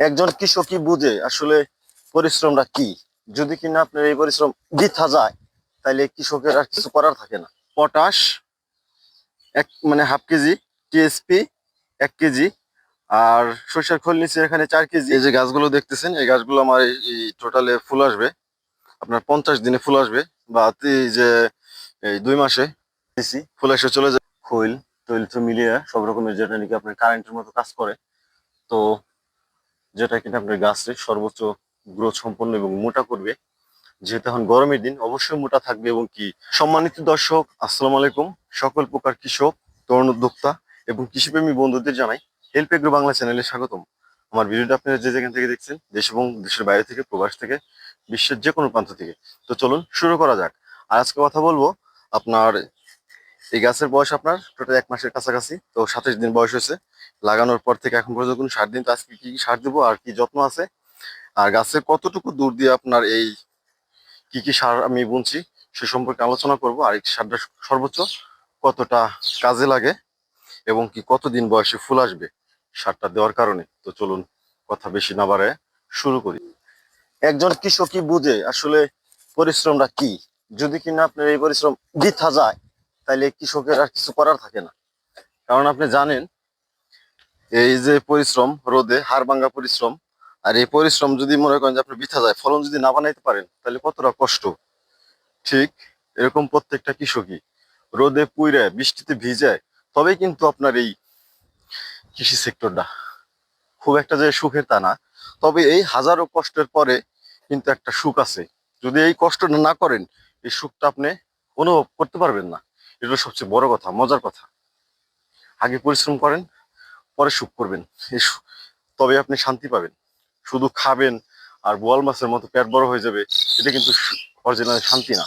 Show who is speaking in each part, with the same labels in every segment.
Speaker 1: একজন কৃষকই বুঝে আসলে পরিশ্রমটা কি? যদি কিনা আপনার এই পরিশ্রম বৃথা যায় তাহলে কৃষকের আর কিছু করার থাকে না। পটাশ, এক মানে হাফ কেজি, টিএসপি, এক কেজি, আর সরষের খোল নিচে এখানে চার কেজি। এই যে গাছগুলো দেখতেছেন, এই গাছগুলো আমার এই টোটালে ফুল আসবে। আপনার পঞ্চাশ দিনে ফুল আসবে, বা যে, এই দুই মাসে দিছি, ফুল এসে চলে যায়। খৈল, তৈল মিলিয়ে সব রকমের যেটা নাকি আপনার কারেন্টের মতো কাজ করে। তো যেটা কিনা আপনার গাছকে সর্বোচ্চ গ্রোথ সম্পন্ন এবং মোটা করবে। যেহেতু এখন গরমের দিন, অবশ্যই মোটা থাকবে এবং কি সম্মানিত দর্শক, আসসালামু আলাইকুম। সকল প্রকার কৃষক, তরুণ উদ্যোক্তা এবং কৃষিপ্রেমী বন্ধুদের জানাই হেল্প এগ্রো বাংলা চ্যানেলে স্বাগতম। আমার ভিডিওটা আপনারা যে যেখান থেকে দেখছেন, দেশ এবং দেশের বাইরে থেকে, প্রবাস থেকে, বিশ্বের যে কোনো প্রান্ত থেকে। তো চলুন শুরু করা যাক। আর আজকে কথা বলব আপনার, এই গাছের বয়স আপনার টোটাল এক মাসের কাছাকাছি, তো সাতাশ দিন বয়স হয়েছে। লাগানোর পর থেকে এখন পর্যন্ত কোনো সার দিন তো আজকে কি কি সার দেবো আর কি যত্ন আছে? আর গাছের কতটুকু দূর দিয়ে আপনার এই কি কি সার আমি বুনছি সে সম্পর্কে আলোচনা করব। আর এই সারটা সর্বোচ্চ কতটা কাজে লাগে এবং কি কতদিন বয়সে ফুল আসবে সারটা দেওয়ার কারণে? তো চলুন কথা বেশি না বাড়ায় শুরু করি। একজন কৃষকই বুঝে আসলে পরিশ্রমটা কি। যদি কিনা আপনার এই পরিশ্রম বৃথা যায় তাহলে কৃষকের আর কিছু করার থাকে না। কারণ আপনি জানেন এই যে পরিশ্রম, রোদে হাড় ভাঙ্গা পরিশ্রম, আর এই পরিশ্রম যদি মনে করেন যে আপনি বৃথা যায়, ফলন যদি না বানাইতে পারেন, তাহলে কতটা কষ্ট? ঠিক এরকম প্রত্যেকটা কৃষকই। রোদে পুইরে বৃষ্টিতে ভিজায় তবেই কিন্তু আপনার এই কৃষি সেক্টরটা খুব একটা যে সুখের তা না। তবে এই হাজারো কষ্টের পরে কিন্তু একটা সুখ আছে। যদি এই কষ্টটা না করেন, এই সুখটা আপনি অনুভব করতে পারবেন না। এটা সবচেয়ে বড় কথা, মজার কথা। আগে পরিশ্রম করেন পরে সুখ করবেন। তবে আপনি শান্তি পাবেন। শুধু খাবেন আর বোয়াল মাছের মতো পেট বড় হয়ে যাবে, এটা কিন্তু অরিজিনাল শান্তি না।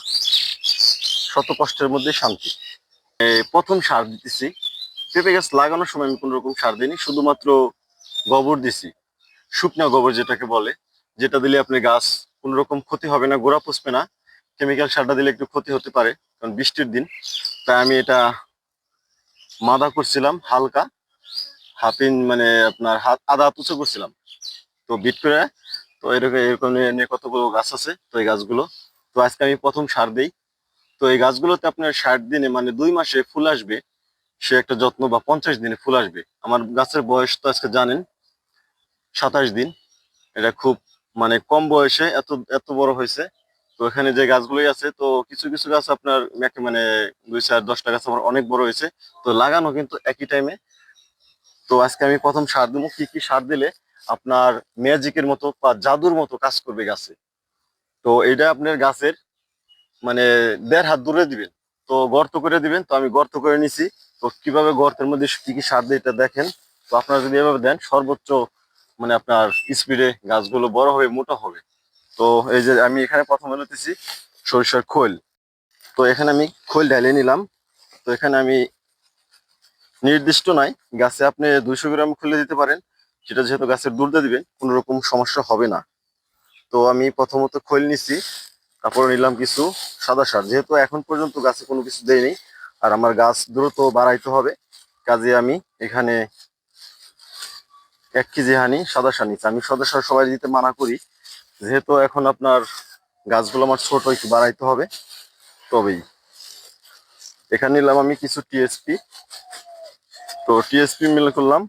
Speaker 1: শত কষ্টের মধ্যে শান্তি। প্রথম সার দিতেছি। পেঁপে গাছ লাগানোর সময় আমি কোনো রকম সার দিইনি, শুধুমাত্র গোবর দিছি। শুকনা গোবর যেটাকে বলে, যেটা দিলে আপনি গাছ কোনো রকম ক্ষতি হবে না, গোড়া পুষবে না। কেমিক্যাল সারটা দিলে একটু ক্ষতি হতে পারে, কারণ বৃষ্টির দিন। তাই আমি এটা মাদা করছিলাম হালকা। হাফ ইন মানে আপনার হাত আধা হাত উঁচু করছিলাম। তো বিট করে, তো এরকম এরকম নিয়ে কতগুলো গাছ আছে, তো এই গাছগুলো। তো আজকে আমি প্রথম সার দিই। তো এই গাছগুলোতে আপনার ষাট দিনে মানে দুই মাসে ফুল আসবে। সে একটা যত্ন বা পঞ্চাশ দিনে ফুল আসবে। আমার গাছের বয়স তো আজকে জানেন, সাতাশ দিন। এটা খুব মানে কম বয়সে এত এত বড় হয়েছে। তো এখানে যে গাছগুলোই আছে, তো কিছু কিছু গাছ আপনার মানে দুই চার, দশটা গাছ আমার অনেক বড় হয়েছে। তো লাগানো কিন্তু একই টাইমে তো আজকে আমি প্রথম সার দেবো। কি কি সার দিলে আপনার ম্যাজিকের মতো বা জাদুর মতো কাজ করবে গাছে? তো এটা আপনার গাছের মানে দেড় হাত দূরে দিবেন। তো গর্ত করে দিবেন। তো আমি গর্ত করে নিছি। তো কীভাবে গর্তের মধ্যে কি কি সার দিয়ে এটা দেখেন? তো আপনারা যদি এভাবে দেন, সর্বোচ্চ মানে আপনার স্পিডে গাছগুলো বড় হবে, মোটা হবে। তো এই যে আমি এখানে প্রথমে নিতেছি সরিষার খোল। তো এখানে আমি খোল ঢেলে নিলাম। তো এখানে আমি নির্দিষ্ট নাই গাছে আপনি দুইশো গ্রাম খুলে দিতে পারেন। সেটা যেহেতু গাছের দুধটা দিবেন, কোনো রকম সমস্যা হবে না। তো আমি প্রথমত খোল নিছি, তারপরে নিলাম কিছু সাদা সার। যেহেতু এখন পর্যন্ত গাছে কোনো কিছু দেয়নি, আর আমার গাছ দ্রুত বাড়াইতে হবে, কাজে আমি এখানে এক কেজি হানি সাদা সার নিচ্ছি আমি সাদা সার সবাই দিতে মানা করি। যেহেতু এখন আপনার গাছগুলো আমার ছোট, একটু বাড়াইতে হবে। তবেই। এখানে নিলাম আমি কিছু টিএসপি। তো টিএসপি মিল করলাম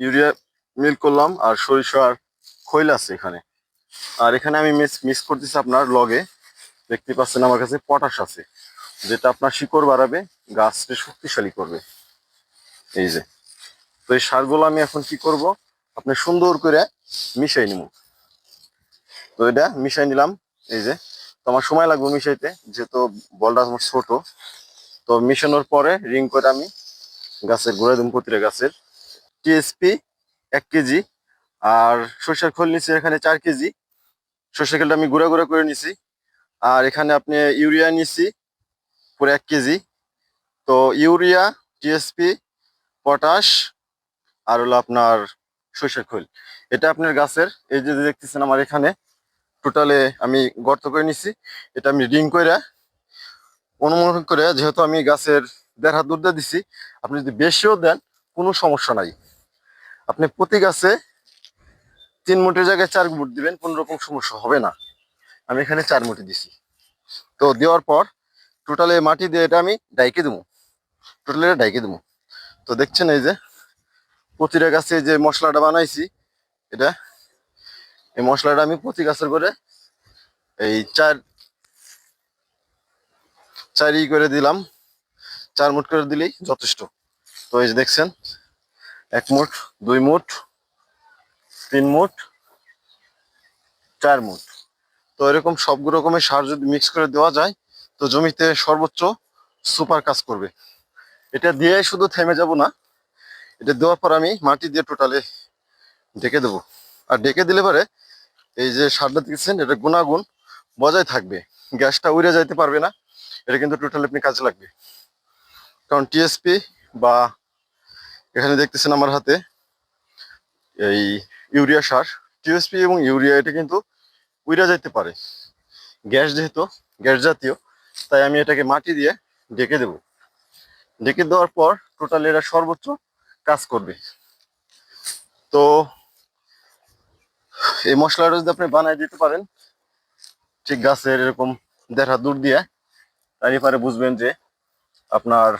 Speaker 1: ইউরিয়া মিল করলাম, আর সরিষার খৈল আছে এখানে। আর এখানে আমি মিস মিস করতেছি আপনার লগে দেখতে পাচ্ছেন আমার কাছে পটাশ আছে, যেটা আপনার শিকড় বাড়াবে গাছকে শক্তিশালী করবে। এই যে, তো এই সারগুলো আমি এখন কি করব? আপনি সুন্দর করে মিশাই নিব। তো এটা মিশাই নিলাম, এই যে। তো আমার সময় লাগবে মিশাইতে, যেহেতু বলটা আমার ছোট। তো মিশানোর পরে রিং করে আমি গাছের গোড়ায় দিন প্রতিটা গাছের টিএসপি এক কেজি আর সরষের খোল নিচে এখানে চার কেজি। সরষের খোলটা আমি গুঁড়া গুঁড়া করে নিছি। আর এখানে আপনি ইউরিয়া নিছি পুরো এক কেজি। তো ইউরিয়া, টিএসপি, পটাশ আর হলো আপনার সরষের খোল। এটা আপনার গাছের, এই যে দেখতেছেন আমার এখানে, টোটালে আমি গর্ত করে নিছি। এটা আমি রিং করে অনুমান করে যেহেতু আমি গাছের দেড় হাত দিয়ে দিছি। আপনি যদি বেশিও দেন, কোনো সমস্যা নাই। আপনি প্রতি গাছে তিন মুটের জায়গায় চার মুট দিবেন, কোন রকম সমস্যা হবে না। আমি এখানে চার মুটি দিছি। তো দেওয়ার পর টোটালে মাটি দিয়ে এটা আমি ডাইকে দেবো। টোটালি এটা ডাইকে দেবো। তো দেখছেন এই যে প্রতিটা গাছে যে মশলাটা বানাইছি, এটা এই মশলাটা আমি প্রতি গাছের করে এই চার চারি করে দিলাম। চার মুঠ করে দিলেই যথেষ্ট। তো এই যে দেখছেন, এক মুঠ, দুই মুঠ, তিন মুঠ, চার মুঠ। তো এরকম সব রকমের সার যদি মিক্স করে দেওয়া যায়, তো জমিতে সর্বোচ্চ সুপার কাজ করবে। এটা দিয়ে শুধু থেমে যাব না, এটা দেওয়ার পর আমি মাটি দিয়ে টোটালে ঢেকে দেবো। আর ঢেকে দিলে পরে এই যে সারটা দিচ্ছেন এটা গুণাগুণ বজায় থাকবে। গ্যাসটা উড়ে যাইতে পারবে না, এটা কিন্তু টোটালি আপনি কাজে লাগবে। কারণ টিএসপি বা এখানে দেখতেছেন আমার হাতে এই ইউরিয়া সার। টিএসপি এবং ইউরিয়া, এটা কিন্তু উড়ে যাইতে পারে। গ্যাস যেহেতু, গ্যাস জাতীয়, তাই আমি এটাকে মাটি দিয়ে ডেকে দেব। ডেকে দেওয়ার পর টোটালি এরা সর্বোচ্চ কাজ করবে। তো এই মশলাটা যদি আপনি বানাই দিতে পারেন, ঠিক গাছের এরকম হাত দূর দিয়ে তারই পরে বুঝবেন যে আপনার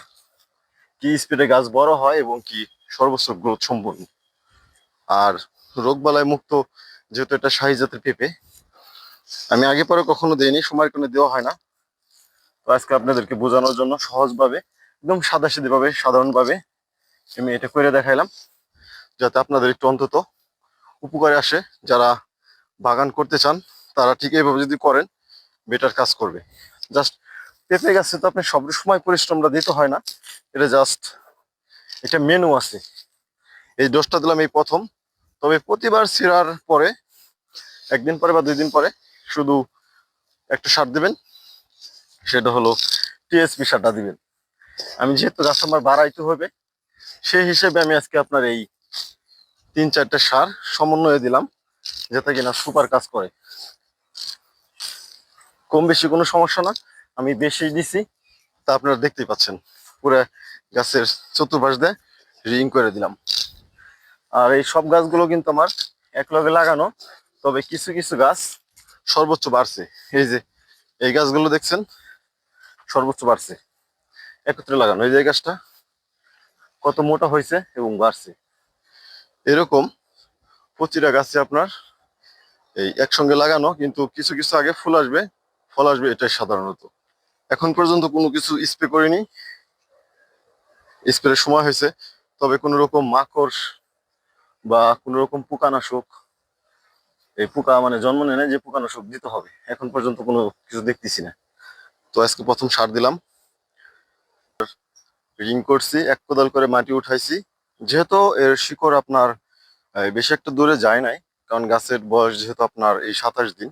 Speaker 1: কি স্পিডে গাছ বড় হয় এবং কি সর্বোচ্চ গ্রোথ সম্পন্ন? আর রোগবালাই মুক্ত, যেহেতু এটা শাহী জাতের পেঁপে, আমি আগে পরে কখনো দেইনি, সময়ের কোনো দেওয়া হয় না। তো আজকে আপনাদেরকে বোঝানোর জন্য সহজভাবে, একদম সাদা ভাবে সাধারণভাবে আমি এটা করে দেখাইলাম, যাতে আপনাদের একটু অন্তত উপকারে আসে। যারা বাগান করতে চান, তারা ঠিক এইভাবে যদি করেন বেটার কাজ করবে। জাস্ট পেঁপে গাছে তো আপনি সব সময় পরিশ্রমটা দিতে হয় না। এটা জাস্ট এটা মেনু আছে। এই ডোজটা দিলাম এই প্রথম। তবে প্রতিবার ছিঁড়ার পরে, একদিন পরে বা দুই দিন পরে শুধু একটা সার দেবেন। সেটা হলো টিএসপি সারটা দিবেন। আমি যেহেতু গাছ আমার বাড়াইতে হবে, সেই হিসেবে আমি আজকে আপনার এই তিন চারটে সার সমন্বয়ে দিলাম, যাতে কিনা সুপার কাজ করে। কম বেশি কোনো সমস্যা না। আমি বেশি দিছি, তা আপনারা দেখতেই পাচ্ছেন। পুরো গাছের চতুর্পাশ দিয়ে রিং করে দিলাম। আর এই সব গাছগুলো কিন্তু আমার এক লগে লাগানো, তবে কিছু কিছু গাছ সর্বোচ্চ বাড়ছে। এই যে, এই গাছগুলো দেখছেন, সর্বোচ্চ বাড়ছে। একত্রে লাগানো, এই যে গাছটা কত মোটা হয়েছে এবং বাড়ছে। এরকম প্রতিটা গাছে আপনার এই একসঙ্গে লাগানো, কিন্তু কিছু কিছু আগে ফুল আসবে, ফল আসবে, এটাই সাধারণত। এখন পর্যন্ত কোনো কিছু স্প্রে করিনি। স্প্রে সময় হয়েছে। তবে কোনো রকম মাকড় বা কোনো রকম পোকানাশক, এই পোকা মানে জন্ম নেয় না যে পোকানাশক দিতে হবে। এখন পর্যন্ত কোনো কিছু দেখতেছি না। তো আজকে প্রথম সার দিলাম। রিং করছি, এক কোদাল করে মাটি উঠাইছি। যেহেতু এর শিকড় আপনার বেশি একটা দূরে যায় নাই, কারণ গাছের বয়স যেহেতু আপনার এই সাতাশ দিন,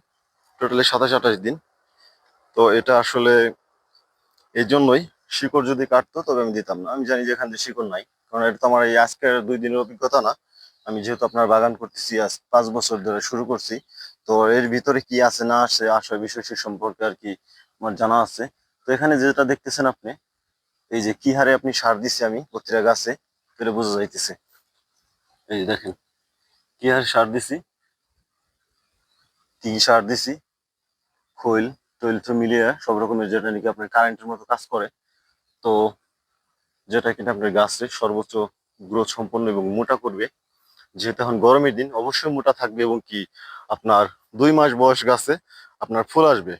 Speaker 1: টোটালি সাতাশ আঠাশ দিন। তো এটা আসলে এই জন্যই শিকড় যদি কাটতো, তবে আমি দিতাম না। আমি জানি যে এখান থেকে শিকড় নাই, কারণ এটা তো আমার এই আজকের দুই দিনের অভিজ্ঞতা না। আমি যেহেতু আপনার বাগান করতেছি, আজ পাঁচ বছর ধরে শুরু করছি, তো এর ভিতরে কি আছে না আছে আসলে বিষয় সে সম্পর্কে আর কি আমার জানা আছে। তো এখানে যেটা দেখতেছেন আপনি, এই যে কি হারে আপনি সার দিছি আমি প্রতিটা গাছে এটা বোঝা যাইতেছে। এই যে দেখেন, কি হারে সার দিছি? কি সার দিছি, খৈল তৈল মিলিয়ে সব রকমের যেটা নাকি আপনার কারেন্টের মতো কাজ করে, তো যেটা কিনা আপনার গাছকে সর্বোচ্চ গ্রোথ সম্পন্ন এবং মোটা করবে। যেহেতু এখন গরমের দিন, অবশ্যই মোটা থাকবে এবং কি আপনার দুই মাস বয়স গাছে আপনার ফুল আসবে।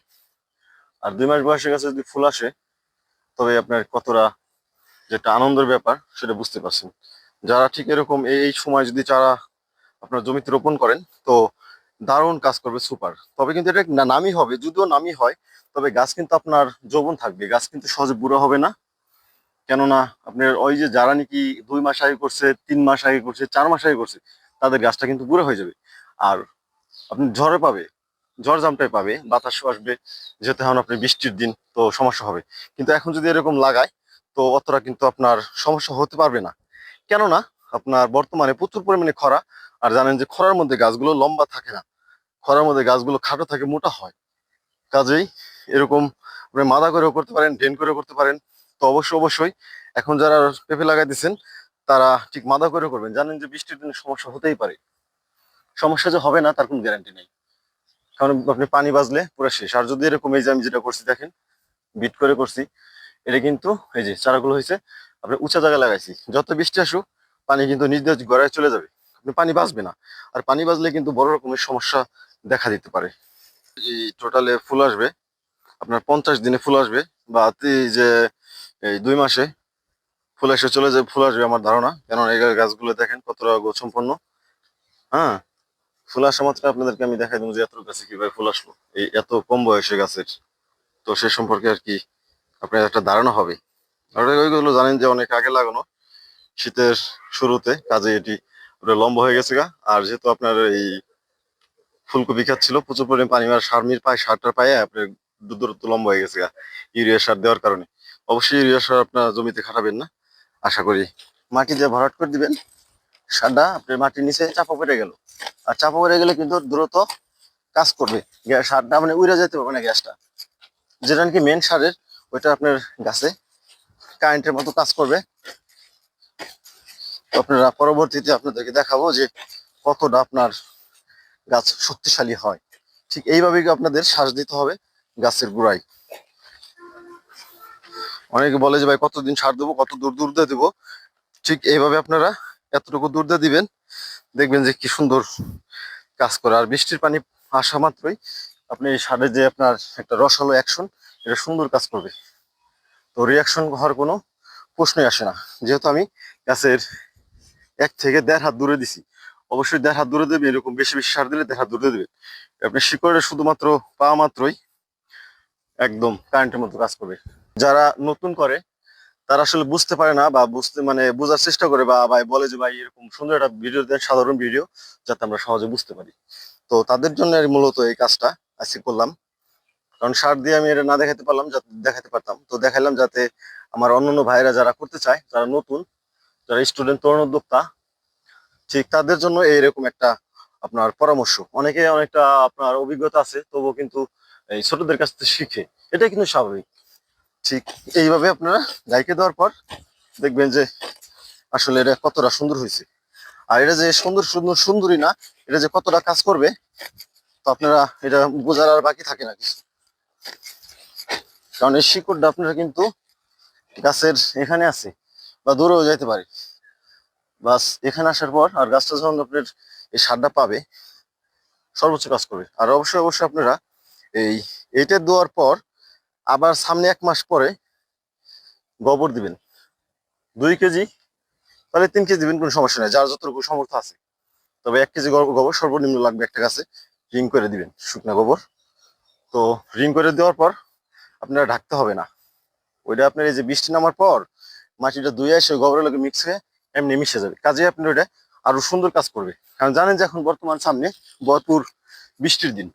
Speaker 1: আর দুই মাস বয়সের গাছে যদি ফুল আসে, তবে আপনার কতটা যেটা আনন্দের ব্যাপার সেটা বুঝতে পারছেন। যারা ঠিক এরকম এই সময় যদি চারা আপনার জমিতে রোপণ করেন, তো দারুণ কাজ করবে, সুপার। তবে কিন্তু এটা নামি হবে, যদিও নামি হয়, তবে গাছ কিন্তু আপনার যৌবন থাকবে, গাছ কিন্তু সহজে বুড়ো হবে না। কেননা আপনার ওই যে যারা নাকি দুই মাস আগে করছে, তিন মাস আগে করছে, চার মাস আগে করছে, তাদের গাছটা কিন্তু বুড়ো হয়ে যাবে। আর আপনি ঝড়ে পাবে, ঝড় জামটাই পাবে বাতাস আসবে যেতে এখন আপনি বৃষ্টির দিন, তো সমস্যা হবে। কিন্তু এখন যদি এরকম লাগায়, তো অতটা কিন্তু আপনার সমস্যা হতে পারবে না। কেননা আপনার বর্তমানে প্রচুর পরিমাণে খরা আর জানেন যে খরার মধ্যে গাছগুলো লম্বা থাকে না। খরার মধ্যে গাছগুলো খাটো থাকে, মোটা হয়। কাজেই এরকম আপনি মাদা করেও করতে পারেন, ড্রেন করেও করতে পারেন। তো অবশ্যই অবশ্যই এখন যারা পেঁপে লাগাই দিচ্ছেন তারা ঠিক মাদা করে করবেন। জানেন যে বৃষ্টির দিনে সমস্যা হতেই পারে। সমস্যা যে হবে না, তার কোনো গ্যারান্টি নেই। কারণ আপনি পানি বাজলে পুরো শেষ। আর যদি এরকম এই যে আমি যেটা করছি, দেখেন, বিট করে করছি, এটা কিন্তু এই যে চারাগুলো হয়েছে, আপনি উঁচা জায়গায় লাগাইছি। যত বৃষ্টি আসুক, পানি কিন্তু নিজ নিজ গড়ায় চলে যাবে। আপনি পানি বাঁচবে না। আর পানি বাঁচলে কিন্তু বড় রকমের সমস্যা দেখা দিতে পারে। এই টোটালে ফুল আসবে, আপনার পঞ্চাশ দিনে ফুল আসবে বা যে, এই দুই মাসে ফুল এসে চলে যাবে ফুল আসবে আমার ধারণা। কেন এই গাছগুলো দেখেন কতটা গোছম্পন্ন হ্যাঁ ফুল আসা মাত্র আপনাদেরকে আমি দেখাই দেবো যে এত গাছে কীভাবে ফুল আসলো। এই এত কম বয়সে গাছের। তো সে সম্পর্কে আর কি আপনার একটা ধারণা হবে। আর ওইগুলো জানেন যে অনেক আগে লাগানো শীতের শুরুতে কাজে এটি পুরো লম্বা হয়ে গেছে গা। আর যেহেতু আপনার এই ফুলকপি খাচ্ছিল, প্রচুর পরিমাণে পানি আর সারমির পায়ে, সারটার পায়ে আপনার দূরত্ব লম্বা হয়ে গেছে গা, ইউরিয়া সার দেওয়ার কারণে। অবশ্যই ইউরিয়া সার আপনার জমিতে খাটাবেন না, আশা করি। মাটি দিয়ে ভরাট করে দিবেন, সারটা আপনার মাটির নিচে চাপা পড়ে গেল। আর চাপা পড়ে গেলে কিন্তু দ্রুত কাজ করবে। সারটা মানে উড়ে যেতে পারবে না গ্যাসটা। যেটা নাকি মেন সারের, ওইটা আপনার গাছে কারেন্টের মতো কাজ করবে। আপনারা পরবর্তীতে আপনাদেরকে দেখাবো যে কতটা আপনার গাছ শক্তিশালী হয়। ঠিক এইভাবেই আপনাদের শ্বাস দিতে হবে গাছের গোড়ায়। অনেকে বলে যে, ভাই, কতদিন সার দেবো? কত দূর দূর দিয়ে দেবো? ঠিক এইভাবে আপনারা এতটুকু দূর দিয়ে দিবেন। দেখবেন যে কি সুন্দর কাজ করে। আর বৃষ্টির পানি আসা মাত্রই আপনি সারের যে আপনার একটা রসালো অ্যাকশন, এটা সুন্দর কাজ করবে। তো রিয়াকশন হওয়ার কোনো প্রশ্নই আসে না। যেহেতু আমি গাছের এক থেকে দেড় হাত দূরে দিছি। অবশ্যই দেড় হাত দূরে দেবে, এরকম বেশি বেশি সার দিলে দেড় হাত দূরে দেবে। আপনি শিকড়ে শুধুমাত্র পাওয়া মাত্রই একদম কারেন্টের মতো কাজ করবে। যারা নতুন করে, তারা আসলে বুঝতে পারে না বা বুঝতে মানে বোঝার চেষ্টা করে বা ভাই বলে যে, ভাই, এরকম সুন্দর একটা ভিডিও দেন, সাধারণ ভিডিও যাতে আমরা সহজে বুঝতে পারি। তো তাদের জন্য মূলত এই কাজটা আজকে করলাম। কারণ সার দিয়ে আমি এটা না দেখাতে পারলাম যাতে দেখাতে পারতাম। তো দেখালাম যাতে আমার অন্যান্য ভাইরা যারা করতে চায়, যারা নতুন যারা স্টুডেন্ট তরুণ উদ্যোক্তা ঠিক তাদের জন্য এইরকম একটা আপনার পরামর্শ। অনেকে অনেকটা আপনার অভিজ্ঞতা আছে, তবুও কিন্তু এই ছোটদের কাছ থেকে শিখে, এটাই কিন্তু স্বাভাবিক। ঠিক এইভাবে আপনারা গাইকে দেওয়ার পর দেখবেন যে আসলে এটা কতটা সুন্দর হয়েছে। আর এটা যে সুন্দর সুন্দর সুন্দরী না, এটা যে কতটা কাজ করবে, তো আপনারা এটা বোঝার আর বাকি থাকে না কিছু। কারণ এই শিকড়টা আপনারা কিন্তু গাছের এখানে আছে বা দূরেও যাইতে পারে। বাস, এখানে আসার পর আর গাছটা যখন আপনার এই সারটা পাবে, সর্বোচ্চ কাজ করবে। আর অবশ্যই অবশ্যই আপনারা এই এটা দেওয়ার পর আবার সামনে এক মাস পরে গোবর দিবেন। দুই কেজি, তাহলে তিন কেজি দিবেন, কোনো সমস্যা নেই। যার যতটুকু সামর্থ্য আছে। তবে এক কেজি গোবর সর্বনিম্ন লাগবে একটা গাছে। রিং করে দিবেন, শুকনা গোবর। তো রিং করে দেওয়ার পর আপনারা ঢাকতে হবে না। ওইটা আপনার এই যে বৃষ্টি নামার পর মাটিটা ধুয়ে এসে গোবরের লোকে মিক্স হয়ে এমনি মিশে যাবে। কাজে আপনি ওটা আরও সুন্দর কাজ করবে। কারণ জানেন যে এখন বর্তমান সামনে ভরপুর বৃষ্টির দিন।